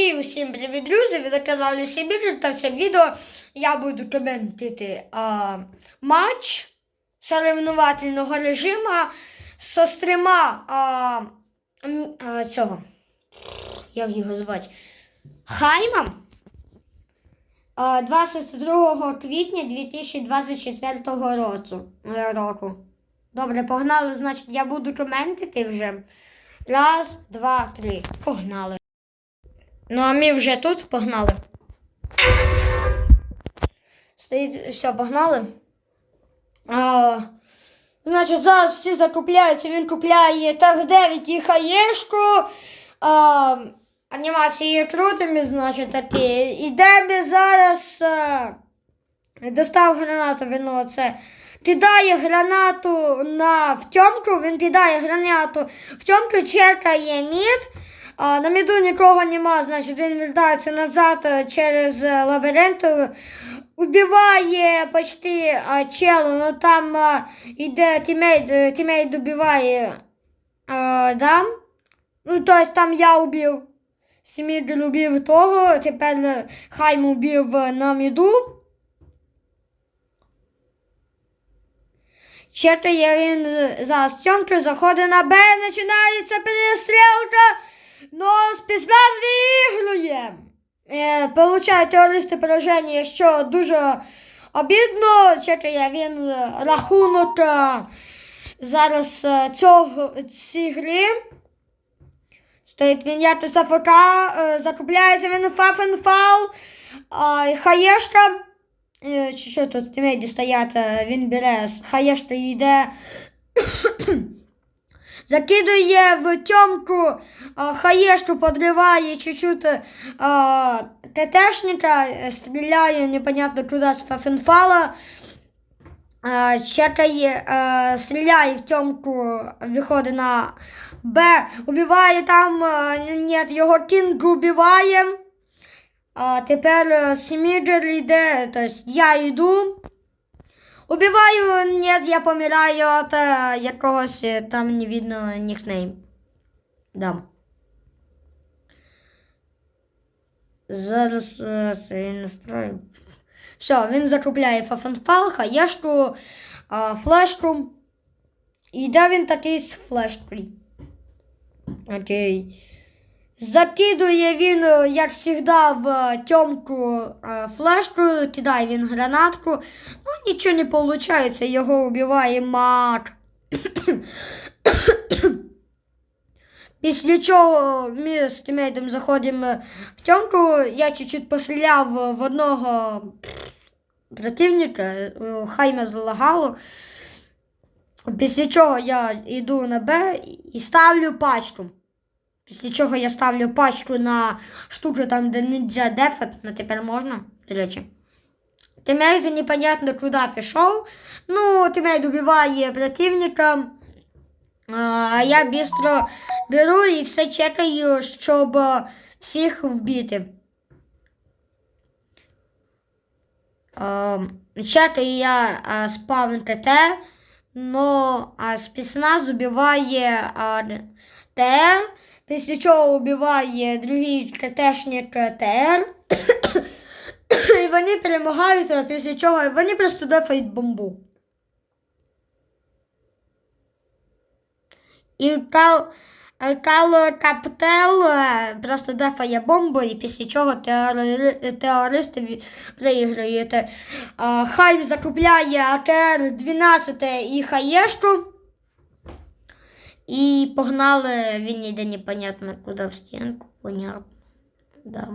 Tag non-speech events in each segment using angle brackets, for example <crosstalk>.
І усім привіт, друзі! Ви на каналі Сибір та в цьому відео я буду коментувати а, матч соревновательного режиму со стрима а, а, цього. Як його звати? Хайма. А, 22 квітня 2024 року. року. Добре, погнали, значить, я буду коментити вже. Раз, два, три. Погнали. Ну, а ми вже тут погнали. Стоїть, все, погнали. А, значить, зараз всі закупляються. Він купляє так 9 і хаєшку. А, анімації крутими, значить, такі. Ідемо зараз. А, достав гранату, він оце. Кидає гранату на втьомку, він кидає гранату в тьомку, чекає мід. На міду нікого нема, значить він вертається назад е, через е, лабіринт. е, Убиває почти челу, но там іде тімейт, тімейт добиває. А, да? Ну, то есть там я убив. Сімідр убив того, тепер Хайм убив на міду. Чекає він за стьомку, заходить на Б, починається перестрілка. Но спецназ виігрує. Е, получає терористи пораження, що дуже обідно. Чекає він е, рахунок е, зараз цього ці гри. Стоїть він АФК, е, закупляється він Фафенфал, Хаєшка. Чи що тут тімейді стоять, він бере Хаєшка йде. Закидує в тьомку, а, хаєшку подриває чуть-чуть ТТшника, е, стріляє непонятно куди з фафенфала. Чекає, стріляє в тьомку, виходить на Б, убиває там, ні, його кінг убиває. Тепер е, Сміджер йде, тобто я йду. Убиваю, нет, я помираю от е, якогось, е, там не видно нікнейм. Да. Зараз е, це настрою. Все, він закупляє фафанфал, хаєшку, флешку. І де він такий з флешкою? Окей. Закидує він, е, як завжди, в тьомку е, флешку, кидає він гранатку. Ну, нічого не виходить, його вбиває мак. <coughs> Після чого ми з тімейтом заходимо в тьомку, я чуть-чуть постріляв в одного противника, е, хайме залагало. Після чого я йду на Б і ставлю пачку. Після чого я ставлю пачку на штуку там, де нельзя дефет, ну тепер можна, до речі. Тимейт непонятно куди пішов. Ну, Тимейт убиває противника. А я бістро беру і все чекаю, щоб е, всіх вбити. Чекаю я а, спавн ТТ, но а, спецназ убиває ТР, після чого убиває другий ТТшник ТР. <coughs> І вони перемагають, а після чого вони просто дефають бомбу. І Кало Каптел е, просто дефає бомбу, і після чого теори- терористи ві- Е, Хайм закупляє АТР 12 і Хаєшку. І погнали, він йде непонятно куди в стінку, понятно. Да.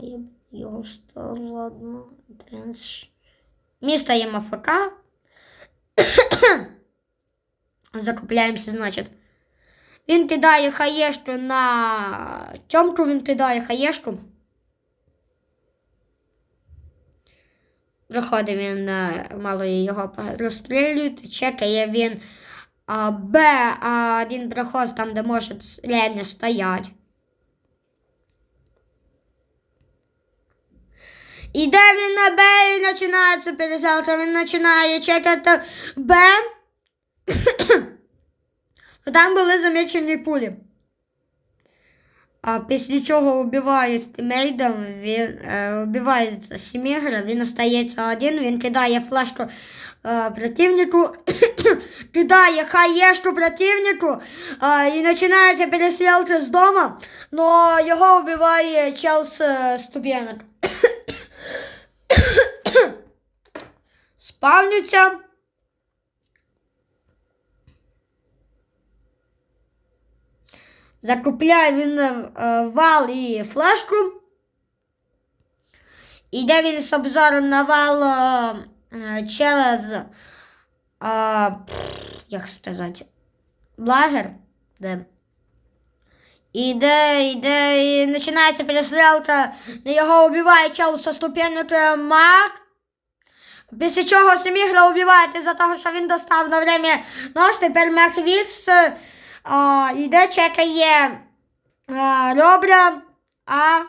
Я б його встав, ладно. Тренс. Місто є МФК. <coughs> Закупляємося, значить. Він кидає хаєшку на тьомку, він кидає хаєшку. Приходить він, е, мало його розстрілюють, чекає він а, Б, а один проход там, де може реально стоять. Іде він на Б і починається пересадка, він починає чекати Б. <coughs> Там були замічені пулі. А після чого вбиває тімейдом, він е, вбиває Сімігра, він остається один, він кидає флешку противнику, <coughs> кидає хаєшку противнику е, і починається перестрілка з дому, но його вбиває чел з е, ступенок. <coughs> Спавниться. Закупляє він е, вал і флешку. Іде він з обзором на вал е, через. Е, пф, як сказати, лагер. Де. Іде, іде, і починається перестрілка. Його вбиває чел со ступенника маг. Після чого Семігра вбиваєте за того, що він достав на время нож, тепер Мехвіц а, іде, чекає а, Робля А.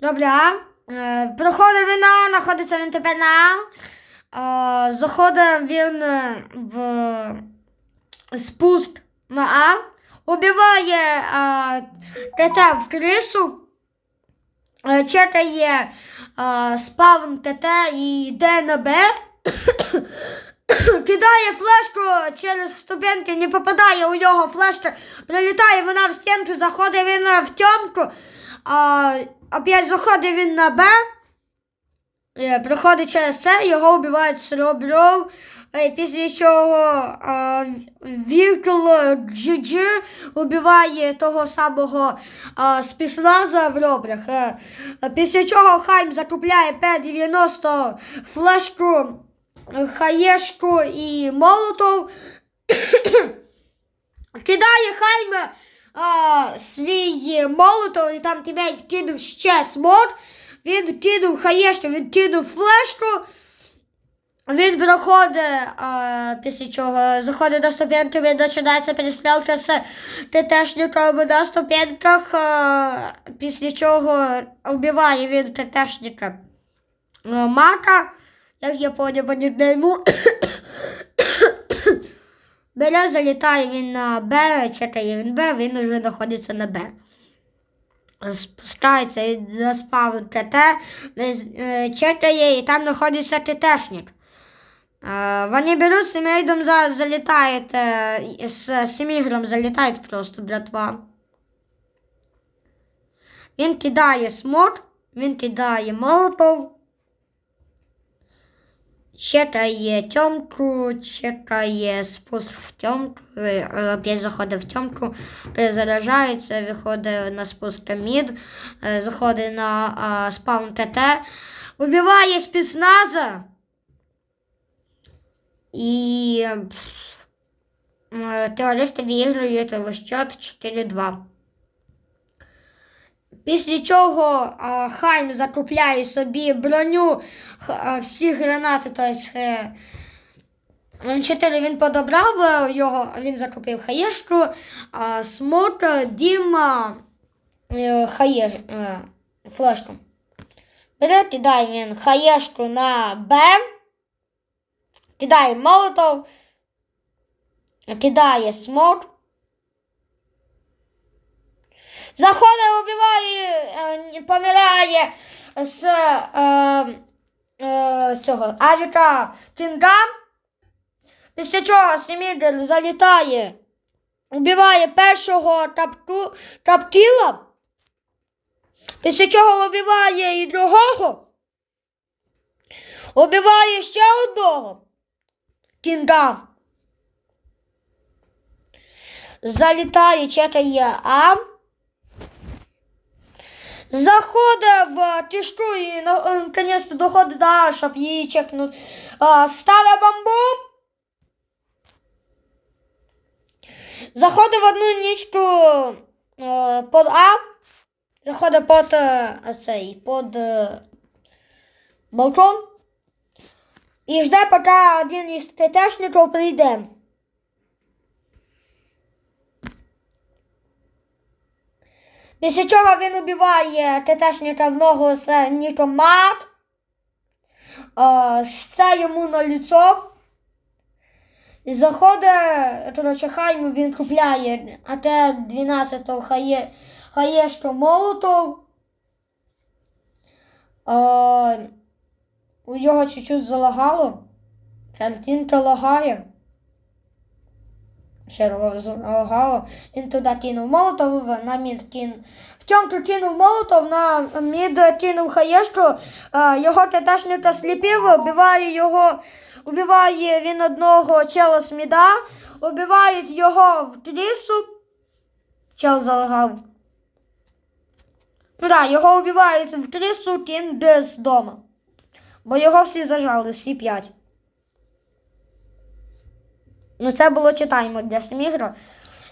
Робля А. Е, Проходить він А, знаходиться він тепер на А. Заходить він е, в спуск на А. Убиває а, в крису. Чекає спавн ТТ і йде на Б. <coughs> Кидає флешку через ступеньки, не попадає у нього флешка, прилітає вона в стінку, заходить він в тьомку, а, опять заходить він на Б, проходить через це, його вбивають Сребров, е, після чого Віртул GG вбиває того самого спецназа в Робрях. Е, Після чого Хайм закупляє П-90 флешку хаєшку і молотов. <coughs> Кидає Хайме свій молотов, і там тебе кинув ще смот. Він кинув хаєшку, він кинув флешку. Він проходить, а, після чого заходить до ступеньки, він починається перестрілка з ТТшником на ступеньках, а, після чого вбиває він ТТшника а, Мака. Як я поняв по нікнейму. Бере, залітає він на Б, чекає він Б, він вже знаходиться на Б. Спускається він заспав ТТ, е, чекає і там знаходиться ТТшник. Е, Вони беруть з зараз залітають, е, з Семігром залітають просто братва. Він кидає смок, він кидає молотов. Чекає тьомку, чекає спуск в тьомку, е, опять заходить в тьомку, перезаряджається, виходить на спуск мід, е, заходить на спаун ТТ, вбиває спецназа і е, терористи виіграють в счет 4-2. Після чого Хайм закупляє собі броню, всі гранати, тобто е, М4 він подобрав е, його, він закупив хаєшку, а смот е, Діма е, хає, е, флешку. Бере, кидає він хаєшку на Б, кидає молотов, кидає смот. Заходить, убиває, е, помирає з е, е, цього авіка Кінга. Після чого Семігель залітає, убиває першого тапту, таптіла. Після чого убиває і другого. Убиває ще одного Кінга. Залітає, чекає А. Заходить в тишку і на- е, наконец-то доходить до А, щоб її чекнути. А, Ставить бомбу. Заходить в одну нічку е, під А. Заходить під е, цей, під е, балкон. І жде, поки один із ТТшників прийде. Після чого він убиває ТТшника в ногу з. Е, Це йому на. І заходить, коротше, Хайм він купляє АТ-12 хає, хаєшко молотов. А, у його чуть-чуть залагало. Картинка лагає. Залагало. Він туди кинув молотов, на мід кинув. В цьому кинув молотов, на мід кинув хаєшку. Його тетешника сліпив, вбиває його, убиває він одного чела з міда, убивають його в трісу. Чел залагав. Ну да, його вбивають в трісу, кін де з дома. Бо його всі зажали, всі п'ять. Ну, це було читаємо для Семігра.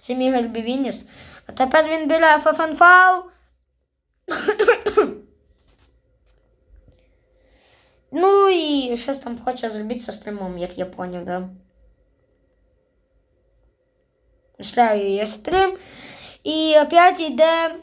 Семігр Бівініс. А тепер він бере фафанфал. <coughs> ну і щось там хоче зробити зі стримом, як я поняв, да. Шляю є стрим. І опять йде.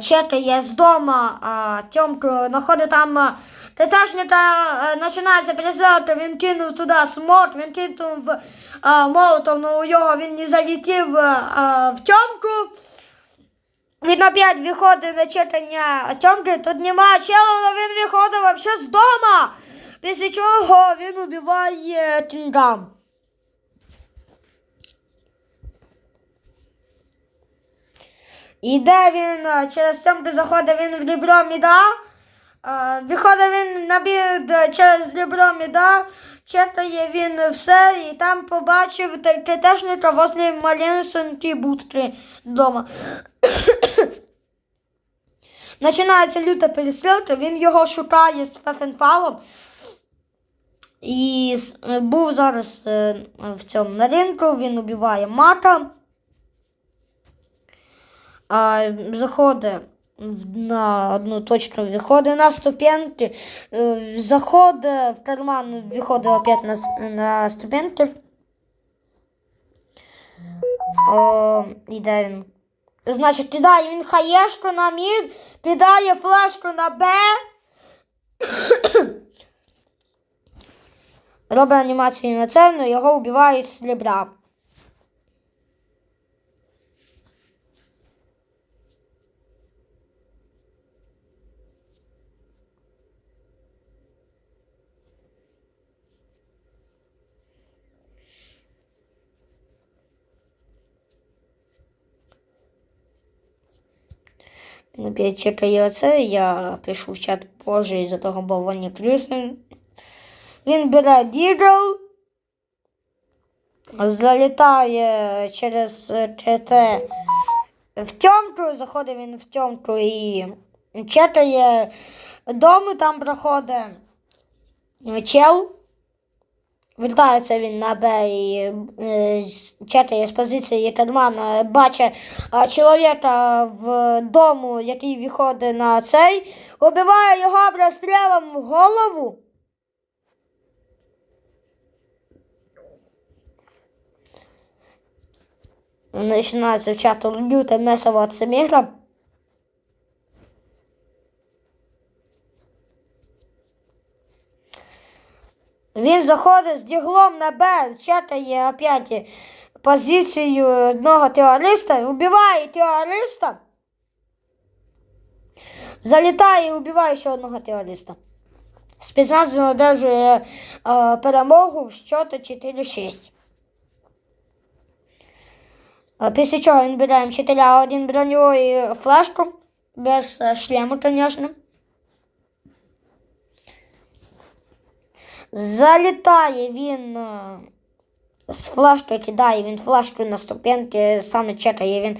Чекає з дома, а, Тьомку знаходить там а, ТТшника, е, починається переселити, він кинув туди смот, він кинув а, молотов, ну у його він не залетів а, в Тьомку. Він опять виходить на читання Тьомки, тут немає чела, але він виходить взагалі з дома. Після чого він убиває Тінгам. Іде він через Тьомки заходить він в ребро міда. Виходить він на бід через ребро міда, чекає він все і там побачив ТТшника возле малесенької будки вдома. <coughs> Починається люта перестрілка, він його шукає з фефенфалом. І е, був зараз е, в цьому на ринку, він убиває мата. А, заходить на одну точку, виходить на ступеньки, е, заходить в карман, виходить опять на, на ступеньки. О, іде він. Значить, кидає він хаєшку на мід, кидає флешку на Б. <coughs> Робить анімацію на це, але його вбивають з. Опять чекає оце, я пишу в чат позже із-за того, бо вони крисні. Він бере дігл, залітає через ЧТ в тьомку, заходить він в тьомку і чекає дому, там проходить чел. Вертається він на Б і е, чекає з позиції кармана, бачить чоловіка в дому, який виходить на цей, убиває його розстрілом в голову. Починається в чату люте месово від Семігра. Він заходить з діглом на Б, чекає опять позицію одного терориста, вбиває терориста, залітає і вбиває ще одного терориста. Спецназ одержує е, перемогу в счету 4-6. Е, Після чого він бере М4 один броню і флешку, без е, шлему, звісно. Залітає він е, з флешкою, кидає він флешку на ступеньки, саме чекає він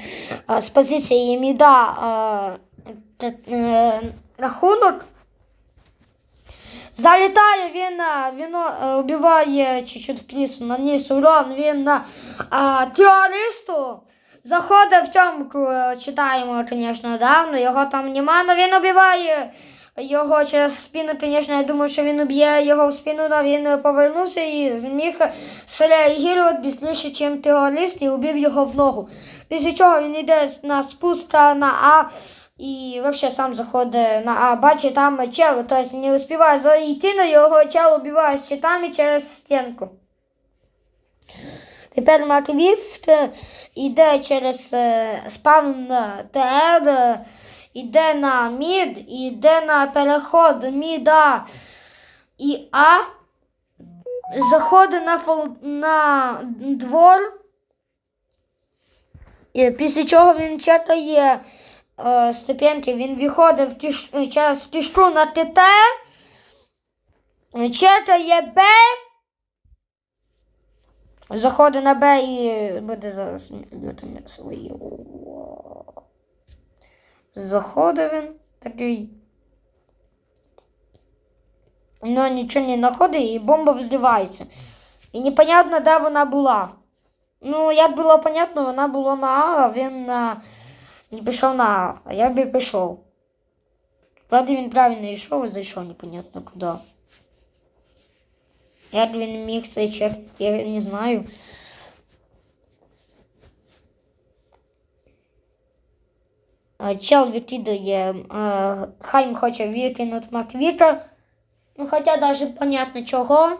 е, з позиції міда е, рахунок. Залітає він, він убиває чуть-чуть в крісу, наніс урон, він е, терористу. Заходить в тьомку, читаємо, звісно, давно, його там нема, але він убиває його через спину, звісно, я думаю, що він уб'є його в спину, але він е, повернувся і зміг среагувати швидше, ніж терорист, і убив його в ногу. Після чого він йде на спуск на А і взагалі сам заходить на А, бачить там чел, тобто не успіває зайти на його чел убиває щитами через стінку. Тепер Матвіст йде через е, спавн ТР, е, йде на мід, йде на переход міда і А, заходить на, фол- на двор, і після чого він читає е, ступеньки, він виходить в тиш, через кишку на ТТ, читає Б, заходить на Б і буде зараз лютими свої. Заходить він такий. Ну, нічого не знаходить і бомба взривається. І непонятно, де вона була. Ну, як було понятно, вона була на А, а він на... не пішов на А, а я би пішов. Правда, він правильно йшов і зайшов непонятно куди. Як він міг цей черг, я не знаю. Чел викидає, е, Хайм хоче викинути Матвіка. Ну, хоча даже понятно чого.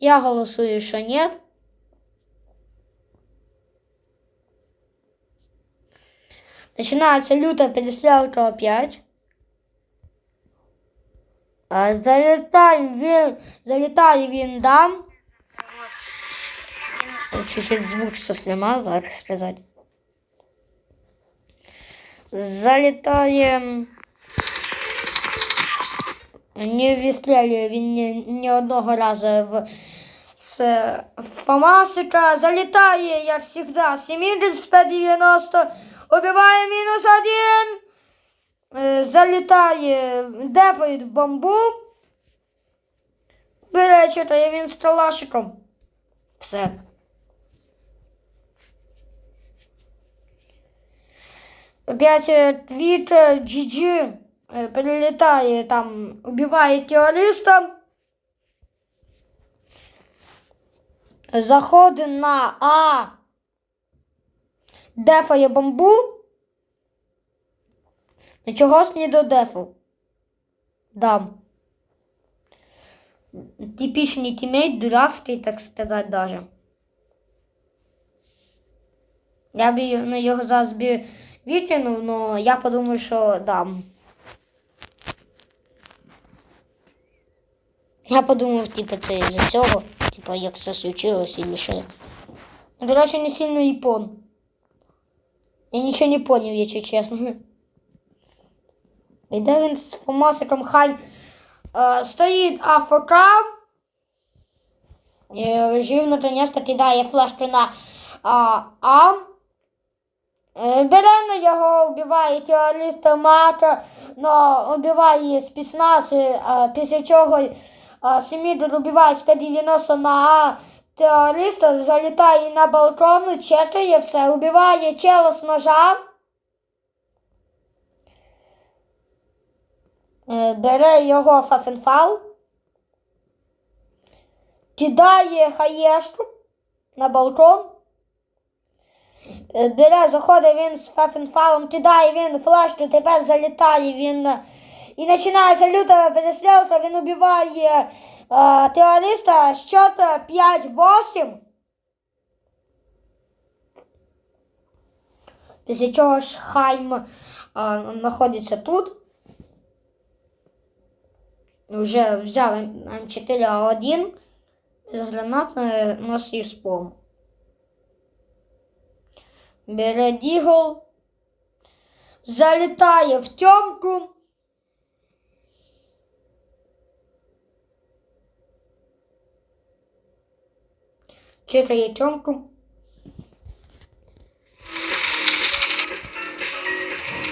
Я голосую, що ні. Начинается лютая перестрелка опять. А, залетає він, залітає він дам. Чуть-чуть звук со зараз сказати. Залітає. Не вистрілює він ні, ні одного разу в з Фамасика. Залітає, як завжди, 70 П-90. Убиває мінус один. Е, Залітає, дефає в бомбу. Бере читає він з калашиком. Все. Опять е, твіт GG е, там, убиває терориста. Заходить на А. Дефає бомбу. Ну чогось не до дефу. Дам. Типичный тиммейт, дурацкий, так сказать, даже. Я й- ну, його зараз викинув, але я подумав, що дам. Я подумав, типу, це із-за цього, типу, як це случилось і ще. До речі, не сильно япон. Я нічого не поняв, якщо чесно. Іде він з Фомасиком Хай е, стоїть АФК. Е, Режим наконец-то кидає флешку на а, А. Е, Бере на його, вбиває терориста Мака, но вбиває спецназ, е, після чого а, Семідор вбиває з 90 на А терориста, залітає на балкон, чекає все, вбиває чело з ножа. Е, бере його фафенфал, кидає хаєшку на балкон. Е, Бере, заходить він з фафенфалом, кидає він флешку, тепер залітає він. е, І починається люта перестрілка, він убиває е, терориста счет 5-8. Після чого ж Хайм е, знаходиться тут. Вже взяв М4А1 з гранат носив спом. Бере Дігл. Залітає в тьомку. Читає тьомку.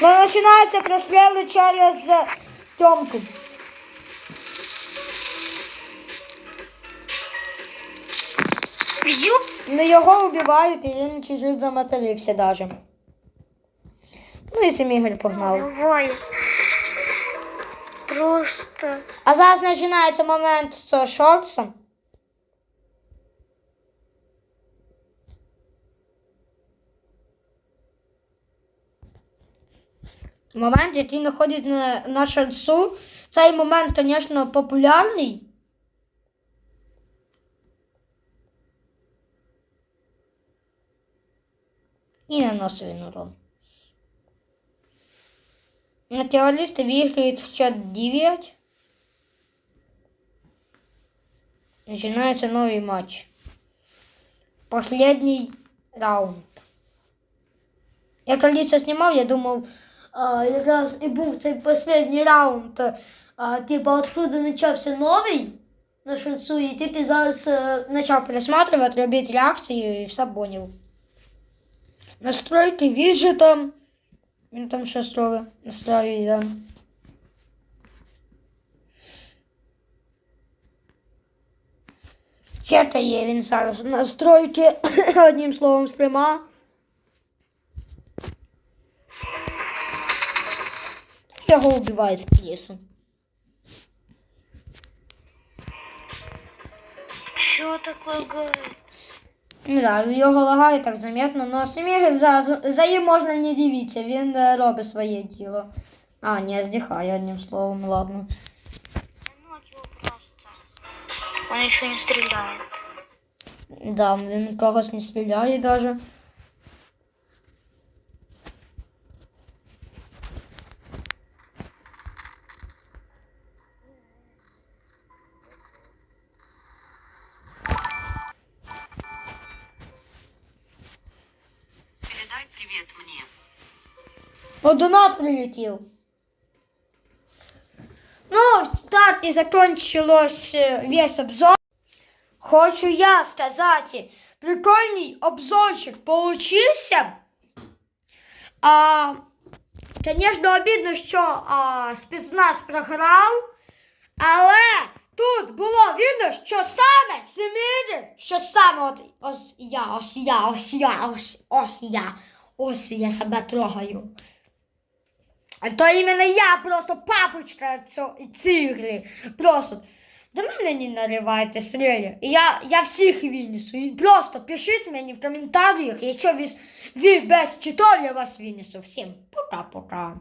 Ну, починається простріли через тьомку. Ну його вбивають і він чуть-чуть заматерився даже. Ну і сім ігор погнав. Просто. А зараз починається момент з шортсом. Момент, який знаходить на, на шансу. Цей момент, звісно, популярний. наносив він урон. Натуралисты выиграют в чат 9. Начинается новый матч. Последний раунд. Я коли це знімав, я думав, а, якраз і був цей последній раунд. А, типа, откуда почався новий на шансу, і ти, ти зараз е, почав пересматривати, робити реакцію і все поняв. Настройки віджитом. Він там щось робить. Настраює, да. Чекає він зараз настройки, <coughs> одним словом, стрима. Його вбивають з лісу. Чё так лагает? Ну да, його лагає так заметно, но Семігін за, за їм можна не дивитися, він е, робить своє діло. А, не, здихає одним словом, ладно. Ну. Он еще не стреляет. Да, він когось не стріляє даже. Прилетел. Ну, так и закончилось э, весь обзор. Хочу я сказать, прикольный обзорчик получился. А, конечно, обидно, що а, спецназ програв, але тут було видно, що саме Семірин, що саме от ось я, ось я, ось я, ось, ось я, ось я себе трогаю. А то іменно я просто папочка цігри. Просто до мене не наривайте стрілі. І я, я всіх винесу. І просто пишіть мені в коментарях, якщо ви, ви без читов, я вас винесу. Всім пока-пока.